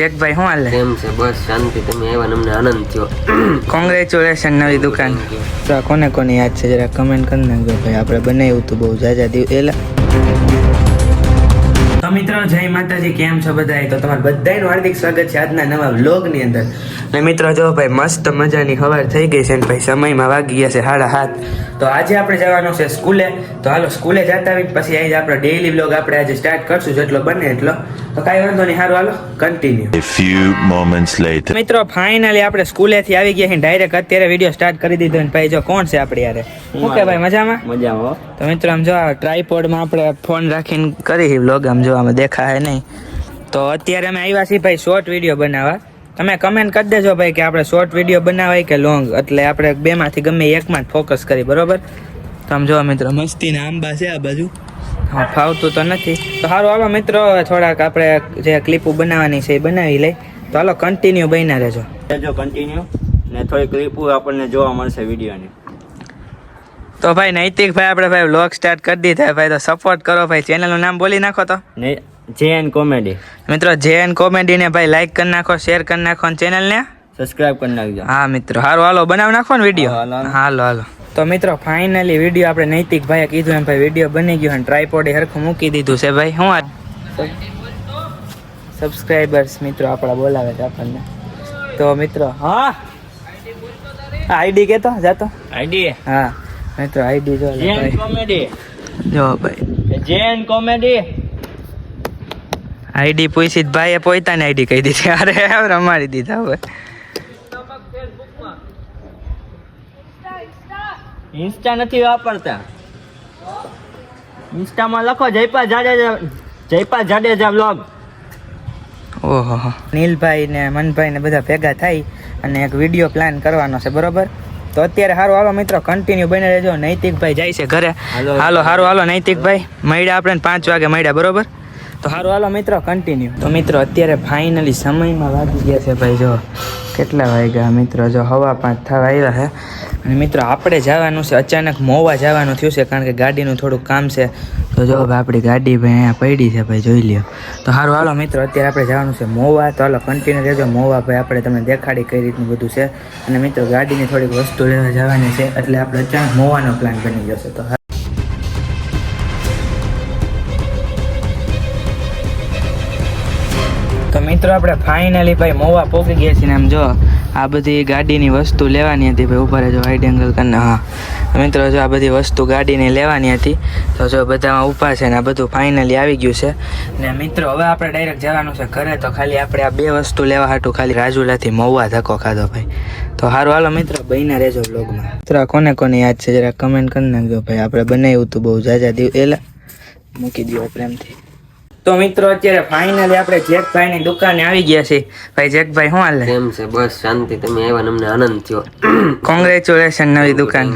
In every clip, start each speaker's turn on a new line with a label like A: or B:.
A: જેકભાઈ શું હાલે?
B: કેમ છે? બસ શાંતિ. તમે આવ્યા અમને આનંદ થયો.
A: કોંગ્રેચ્યુલેશન નવી દુકાન. તો કોને કોને યાદ છે? જરા કમેન્ટ કરી નાખજો ભાઈ. આપણે બનાવ્યું હતું બહુ જાજા દિવસ. એલા તો મિત્રો જય માતાજી. કેમ છો બધા તો તમારું બધાનું હાર્દિક સ્વાગત છે આજના નવા વ્લોગની અંદર. ને મિત્રો જો ભાઈ મસ્ત મજાની ખબર થઈ ગઈ છે ને ભાઈ સમયમાં વાગી ગયા છે સાડા હાથ તો આજે આપણે જવાનું છે સ્કૂલે. તો હાલો સ્કૂલે જતા આવી પછી આજે આપણો ડેઈલી બ્લોગ આપણે આજે સ્ટાર્ટ કરશું જેટલો બને એટલો. તો કાંઈ વાંધો નહીં સારું હાલો કન્ટિન્યુ
C: few moments later.
A: મિત્રો ફાઇનલી આપણે સ્કૂલેથી આવી ગયા છે ડાયરેક્ટ અત્યારે વીડિયો સ્ટાર્ટ કરી દીધો ને ભાઈ જો કોણ છે આપણે યારે ઓકે ભાઈ મજામાં?
B: મજામાં
A: તો મિત્રો આમ જો ટ્રાયપોડમાં આપણે ફોન રાખીને કરી બ્લોગ આમ જો આમાં દેખાય નહીં. તો અત્યારે અમે આવ્યા છીએ ભાઈ શોર્ટ વીડિયો બનાવવા. તમે કમેન્ટ કરી દેજો ભાઈ કે આપણે શોર્ટ વીડિયો બનાવાય કે લોંગ એટલે આપણે બેમાંથી ગમે એકમાં જ ફોકસ કરી, બરોબર? તમે જો મિત્રો મસ્તીના આંબા છે આ બાજુ. હા, ફાવતું તો નથી. તો સારું હાલો મિત્રો થોડાક આપણે જે ક્લિપો બનાવવાની છે એ બનાવી લઈ. તો હાલો કન્ટિન્યુ બન્યા રહેજો.
D: કન્ટિન્યુ ને થોડી ક્લિપો આપણને જોવા મળશે વિડીયોની
A: તો ભાઈ નૈતિક ભાઈ આપણે ભાઈ વ્લોગ સ્ટાર્ટ કરી દીધા. ભાઈ તો સપોર્ટ કરો ભાઈ. ચેનલનું નામ બોલી નાખો તો.
D: જે એન કોમેડી.
A: મિત્રો જે એન કોમેડી ને ભાઈ લાઈક કરી નાખો શેર કરી નાખો અને ચેનલને
D: સબસ્ક્રાઇબ કરી નાખજો.
A: હા મિત્રો. હારું હાલો બનાવી નાખો ને વીડિયો
D: હાલો, હાલો.
A: તો મિત્રો ફાઇનલી વીડિયો આપણે નૈતિક ભાઈએ કીધું એમ ભાઈ વીડિયો બની ગયો અને ટ્રાયપોડે હરખું મૂકી દીધું છે ભાઈ. હું સબસ્ક્રાઈબર્સ મિત્રો આપણા બોલાવે છે આપણને. તો મિત્રો હા. આઈડી કેતો? જાતો?
D: આઈડી
A: હા. મિત્રો આઈડી જો
D: જે એન કોમેડી
A: જો ભાઈ.
D: જૈન કોમેડી
A: આઈડી પૂછી ભાઈએ પોતાની આઈડી કહી દીધી. અરે રમાડી દીધા હવે.
D: ઇન્સ્ટા નથી વાપરતા. ઇન્સ્ટામાં લખો જયપા જાડેજા જયપા જાડેજા બ્લોગ
A: ઓહો. નીલભાઈ ને મનભાઈ ને બધા ભેગા થાય અને એક વીડિયો પ્લાન કરવાનો છે બરોબર? તો અત્યારે હારું હાલો મિત્રો કન્ટિન્યુ બની રહેજો. નૈતિકભાઈ જાય છે ઘરે.
D: હાલો.
A: હાલો. હારું હાલો નૈતિકભાઈ. મળ્યા આપણે પાંચ વાગે મળ્યા બરોબર? તો હારું હાલો મિત્રો કન્ટિન્યુ તો મિત્રો અત્યારે ફાઇનલી સમયમાં વાગી ગયા છે ભાઈ જો. કેટલા વાગ્યા મિત્રો? જો હવા પાંચ થવા આવ્યા છે અને મિત્રો, આપણે જવાનું છે, અચાનક મોવા જવાનું થયું છે, કારણ કે ગાડીનું થોડુંક કામ છે. તો જો આપણી ગાડી ભાઈ અહીંયા પડી છે ભાઈ, જોઈ લ્યો. તો સારું હાલો મિત્રો, અત્યારે આપણે જવાનું છે મોવા. તો હાલો કન્ટિન્યુ રહેજો. મોવા ભાઈ, આપણે તમને દેખાડી કઈ રીતનું બધું છે. અને મિત્રો, ગાડીની થોડીક વસ્તુ લેવા જવાની છે, એટલે આપણે અચાનક મોવાનો પ્લાન બની જશે તો મિત્રો, આપણે ફાઇનલી ભાઈ મોવા પોકી ગયા છીએ ને આમ જો, આ બધી ગાડીની વસ્તુ લેવાની હતી ભાઈ ઉપર જો વાઇડ એંગલ કરીને, હા. મિત્રો, જો આ બધી વસ્તુ ગાડીની લેવાની હતી, તો જો બધામાં ઊભા છે ને આ બધું ફાઇનલી આવી ગયું છે. ને મિત્રો, હવે આપણે ડાયરેક્ટ જવાનું છે ઘરે, તો ખાલી આપણે આ બે વસ્તુ લેવા હાટું, ખાલી રાજુલાથી મોવા ધક્કો ખાધો ભાઈ. તો સારું હાલો મિત્રો બહીના રહેજો બ્લોગમાં મિત્રો કોને કોને યાદ છે, જરા કમેન્ટ કરી નાખજો ભાઈ. આપણે બનાવ્યું હતું બહુ જાજા દિવ એલા, મૂકી દો પ્રેમથી. તો મિત્રો અત્યારે ફાઇનલી આપણે જેકભાઈની દુકાને આવી ગયા છીએ. ભાઈ જેકભાઈ શું હાલે?
B: કેમ છે? બસ શાંતિ. તમે આવ્યા અમને આનંદ થયો.
A: કોંગ્રેચ્યુલેશન નવી દુકાન.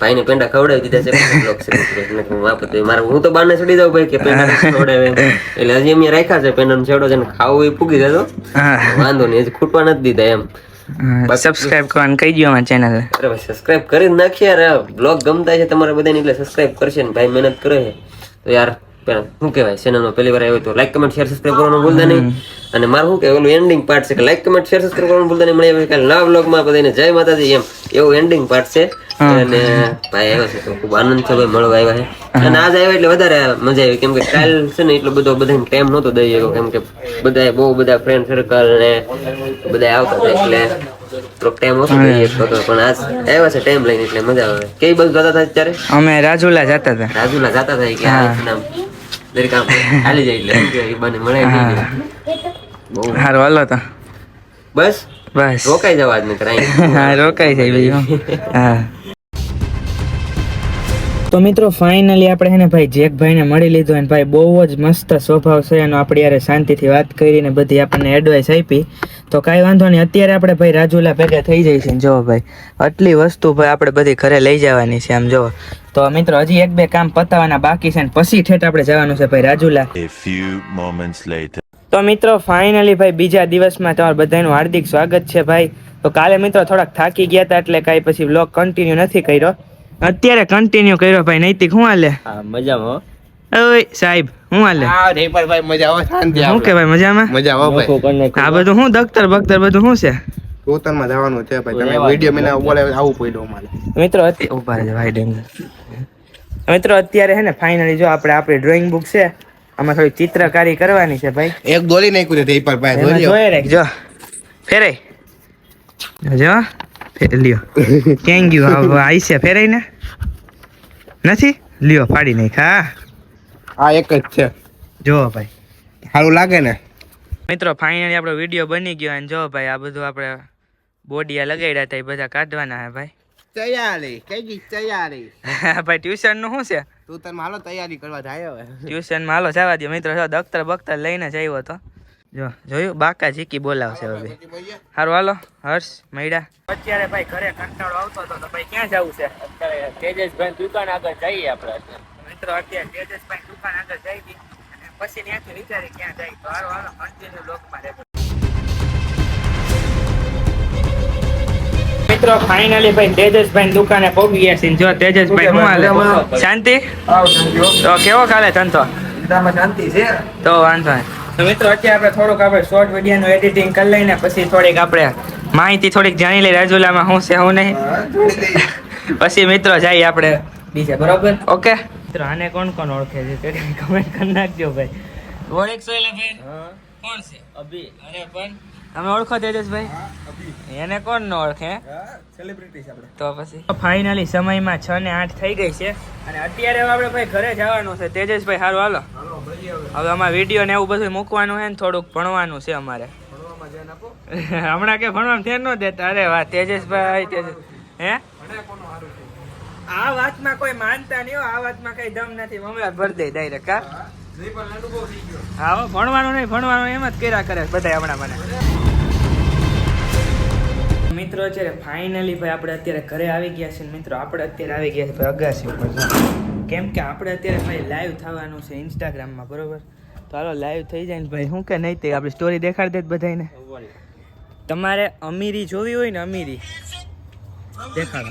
B: ભાઈને પેંડા ખવડાવી દીધા છે હું મારે હું તો બારને છોડી જાઉં ભાઈ કે પેંડા ખવડાવે એટલે હજી અમે રાખ્યા છે પેંડા છેડો છે ને ખાવું એ પૂગી જતો વાંધો નહીં હજી ખૂટવા નથી દીધા એમ.
A: સબસ્ક્રાઇબ કરવાનું કહી દો અમારી ચેનલ
B: અરે સબસ્ક્રાઇબ કરી નાખીએ યાર. બ્લોગ ગમતા છે તમારા બધાને એટલે સબસ્ક્રાઇબ કરશે ને. ભાઈ મહેનત કરે છે. તો યાર શું કહેવાય ચેનલમાં પહેલી વાર આવ્યો તો લાઈક કમેન્ટ શેર સબસ્ક્રાઈબ કરવાનું ભૂલતા નહીં. અને મારું શું કહેવાય એન્ડિંગ પાર્ટ છે કે લાઈક કમેન્ટ શેર સબસ્ક્રાઈબ કરવાનું ભૂલતા નહીં. મળે કાલે નવા બ્લોગમાં બધાને જય માતાજી એમ. એવું એન્ડિંગ પાર્ટ છે. અને ભાઈ આવ્યો છે તો ખૂબ આનંદ છે ભાઈ મળવા આવ્યા છે. અને આજ આવ્યા એટલે વધારે મજા આવી. કેમ કે કાલ છે ને એટલો બધો બધાને ટાઈમ નહોતો દઈ ગયો કેમ કે બધા બહુ બધા ફ્રેન્ડ સર્કલ ને બધા આવતા હતા એટલે ટાઈમ ઓછો પણ આજ આવ્યા છે ટાઈમ લઈને એટલે મજા આવે. કઈ બસ જતા હતા અત્યારે?
A: અમે રાજુલા જતા હતા.
B: રાજુલા જતા હતા કે નામ. દરેક આમ ખાલી જાય એટલે એ બને મળે બહુ
A: સારું હાલો તો
B: બસ
A: બસ
B: રોકાઈ જવા જ નહીં
A: હા રોકાઈ જાય બીજું હા તો મિત્રો ફાઇનલી આપણે છે ને ભાઈ જેકભાઈને મળી લીધો અને ભાઈ બહુ જ મસ્ત સ્વભાવ છે એનો આપણે યારે શાંતિથી વાત કરીને બધી આપણને એડવાઇસ આપી. તો કાંઈ વાંધો નહીં. અત્યારે આપણે ભાઈ રાજુલા ભેગા થઈ જાય છે જો ભાઈ. આટલી વસ્તુ ભાઈ આપણે બધી ઘરે લઈ જવાની છે આમ જો. તો મિત્રો હજી એક બે કામ પતાવવાના બાકી છે ને પછી ઠેઠ આપણે જવાનું છે ભાઈ રાજુલા. તો મિત્રો ફાઇનલી ભાઈ બીજા દિવસમાં તમારું બધાનું હાર્દિક સ્વાગત છે ભાઈ. તો કાલે મિત્રો થોડાક થાકી ગયા હતા એટલે કાંઈ પછી બ્લોગ કન્ટિન્યુ નથી કર્યો. અત્યારે કન્ટિન્યુ કર્યો ભાઈ. નૈતિક શું હાલે?
D: હા મજામાં હો.
A: ઓય સાહેબ હું હાલે?
E: હા ભાઈ મજા આવે શાંતિ
A: શું કે ભાઈ મજામાં?
E: મજા આવે ભાઈ.
A: આ બધું શું દખ્તર બખ્તર બધું શું છે?
E: કોતરમાં જવાનું છે ભાઈ. તમે વિડિયો મને બોલે આવું પડ્યો અમારે.
A: મિત્રો અત્યારે ઊભા રહે ભાઈ ડેંગર મિત્રો અત્યારે છે ને ફાઇનલી જો આપણે આપણી ડ્રોઈંગ બુક છે આમાં થોડી ચિત્રકારી કરવાની છે ભાઈ.
E: એક દોરી નાખ્યું છે પર ભાઈ દોરી
A: જોઈ રાખ જો ફેરાય. જો ફેર લ્યો. ક્યાં યુ હવે આઈ છે ફેરાય ને નથી? લ્યો ફાડી નાખ હા.
E: આ એક જ છે.
A: જો ભાઈ.
E: સારું લાગે ને?
A: મિત્રો ફાઇનલી આપણો વીડિયો બની ગયો અને જો ભાઈ આ બધું આપણે બોડિયા લગાડ્યા હતા એ બધા કાઢવાના હે ભાઈ.
E: તૈયારી કઈ ગઈ તૈયારી?
A: ભાઈ ટ્યુશનનું શું છે?
E: તું તને હાલો તૈયારી કરવા જાય હવે.
A: ટ્યુશનમાં હાલો જવા દો મિત્રો દખ્તર બખ્તર લઈને જ આવ્યો હતો જો જોયું? બાકા ઝીકી બોલાવશે હવે. સારું હાલો. હર્ષ મૈડા. અત્યારે ભાઈ ઘરે કંટાળો આવતો હતો તો ભાઈ ક્યાં જવું છે? અત્યારે તેજસભાઈ દુકાન આગળ જઈએ આપણે. મિત્રો અત્યારે તેજસભાઈ દુકાન આગળ જઈ હતી અને પછી ત્યાંથી વિચારી ક્યાં જાય. તો હારો હારો કન્ટિન્યુ લોકમાં રહેજો. મિત્રો ફાઇનલી ભાઈ તેજસભાઈ દુકાને પહોંચી ગયા છે જો તેજસભાઈ શું હાલે? શાંતિ? તો કેવો કાલે ધંધો? તો વાંધો નહીં. તો મિત્રો અત્યારે આપણે થોડુંક આપણે શોર્ટ વિડીયોનું એડિટિંગ કરી લઈને પછી થોડીક આપણે માહિતી થોડીક જાણી લઈ રાજુલામાં શું છે શું નહીં? પછી મિત્રો જઈએ આપણે બીજે બરોબર? ઓકે. મિત્રો આને કોણ કોણ ઓળખે છે? તે કમેન્ટ કરી નાખજો ભાઈ. ઓળખશો એટલે ભાઈ. કોણ છે? અભી. અરે પણ તમે ઓળખો તેજસભાઈ? એને કોણ ન ઓળખે?
E: સેલિબ્રિટી છે આપણે.
A: તો પછી? ફાઇનલી સમયમાં છ ને આઠ થઈ ગઈ છે. અને અત્યારે આપણે ભાઈ ઘરે જવાનું છે. તેજસભાઈ સારું હાલો. હવે. અમારે વીડિયો ને એવું બધું મૂકવાનું છે ને થોડુંક ભણવાનું છે અમારે. હમણાં કે ભણવાનું ધ્યાન ન દેતા. અરે વાહ તેજસભાઈ તેજસ હે? આ વાતમાં કોઈ માનતા નહીં આ વાતમાં કઈ દમ નથી. મમ્મી ભર દે ડાયરેક્ટ હા? હો, ભણવાનું નહીં ભણવાનું એમ જ કર્યા કરે બધા હમણાં મને. મિત્રો અત્યારે ફાઇનલી ભાઈ આપણે અત્યારે ઘરે આવી ગયા છે મિત્રો આપણે અત્યારે આવી ગયા છે ભાઈ અગાસી ઉપર કેમ કે આપણે અત્યારે ભાઈ લાઈવ થવાનું છે ઇન્સ્ટાગ્રામમાં બરોબર? તો હાલો લાઈવ થઈ જાય ને ભાઈ શું કે નહીં તે આપણી સ્ટોરી દેખાડી દે બધાને તમારે અમીરી જોવી હોય ને અમીરી? દેખાડો.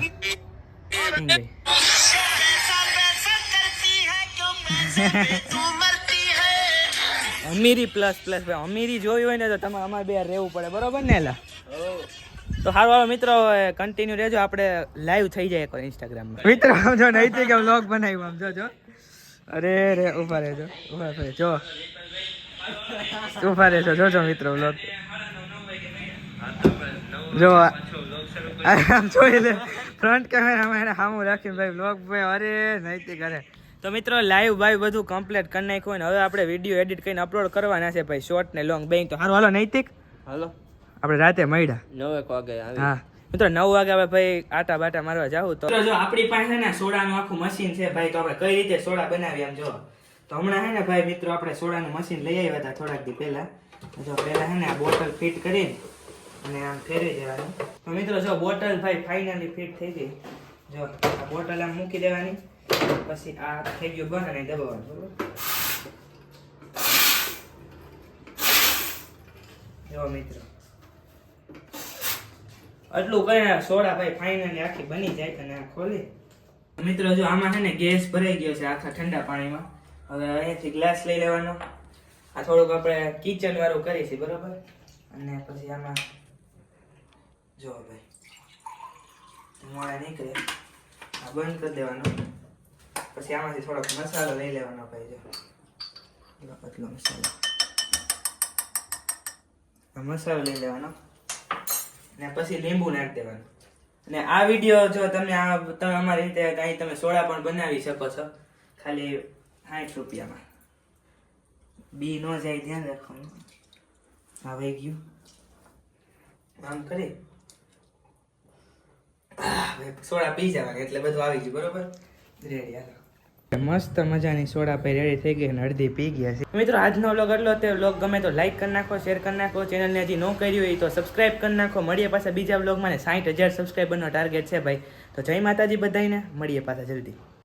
A: ભાઈ? અમીરી પ્લસ પ્લસ ભાઈ અમીરી જોવી હોય ને તો તમે અમારે બે રહેવું પડે, બરોબર ને એલા? તો હાલ વાળો મિત્રો કન્ટિન્યુ રહેજો, આપણે લાઈવ થઈ જાય એકવાર ઇન્સ્ટાગ્રામમાં મિત્રો, આમ જો નહીં કે વ્લોગ બનાવ્યું, આમ જો જો. અરે રે ઊભા રહેજો, ઊભા રહે, જો. ઊભા રહેજો જોજો મિત્રો વ્લોગ જો આમ જોઈ લે ફ્રન્ટ કેમેરામાં એને સામું રાખીને ભાઈ વ્લોગ ભાઈ અરે નહીં કરે તો મિત્રો લાઈવ બાઈવ બધું કમ્પ્લીટ કરી નાખ્યું ને હવે આપણે વીડિયો એડિટ કરીને અપલોડ કરવાના છે ભાઈ શોર્ટ ને લોંગ બેંક તો. સારું હાલો નૈતિક?
B: હાલો.
A: આપણે રાતે મળ્યા.
B: નવ એક વાગે
A: હા. મિત્રો નવ વાગે આપણે ભાઈ આટા બાટા મારવા જાવું તો. જો આપણી પાસે ને સોડાનું આખું મશીન છે ભાઈ તો આપણે કઈ રીતે સોડા બનાવી આમ જો તો હમણાં હે ને ભાઈ મિત્રો આપણે સોડાનું મશીન લઈ આવ્યા હતા થોડાક દી પહેલા. જો પહેલા હે ને આ બોટલ ફિટ કરીને અને આમ ફેરવી દેવાનું. તો મિત્રો, જો બોટલ ભાઈ ફાઇનલી ફિટ થઈ ગઈ. જો, આ બોટલ આમ મૂકી દેવાની. પછી આ થઈ ગયું બંધ અને દબાવવાનું, બરોબર? જો મિત્રો, આટલું કરીને સોડા ભાઈ ફાઇનલી આખી બની જાય અને આ ખોલી. મિત્રો, જો આમાં છે ને ગેસ ભરાઈ ગયો છે આખા ઠંડા પાણીમાં. હવે અહીંયાથી ગ્લાસ લઈ લેવાનો. આ થોડુંક આપણે કિચન વાળું કરીશું બરોબર? અને પછી આમાં જો ભાઈ મોડા નીકળે. આ બંધ કરી દેવાનો. પછી આમાંથી થોડોક મસાલો લઈ લેવાનો ભાઈ, જો. પતલો મસાલો. મસાલો લઈ લેવાનો. ને પછી લીંબુ નાખી દેવાનું. અને આ વીડિયો જો તમે આ તમે અમારી રીતે કાંઈ તમે સોડા પણ બનાવી શકો છો. ખાલી સાઠ રૂપિયામાં. બી નો જાય, ધ્યાન રાખવાનું. આવી ગયું. આમ કરી. સોડા પી જવાની, એટલે બધું આવી ગયું, બરોબર? રેડી હાલો. મસ્ત મજાની સોડા પી રેડી થઈ ગઈ અને અડધી પી ગયા છે. મિત્રો, આજનો વ્લોગ એટલો તે વ્લોગ ગમે તો લાઈક કરી નાખો શેર કરી નાખો. ચેનલને હજી ન કર્યું હોય તો સબસ્ક્રાઇબ કરી નાખો. મળીએ પાછા બીજા વ્લોગમાં ને સાઠ હજાર સબસ્ક્રાઈબરનો ટાર્ગેટ છે, ભાઈ. તો જય માતાજી બધાને મળીએ પાછા જલ્દી.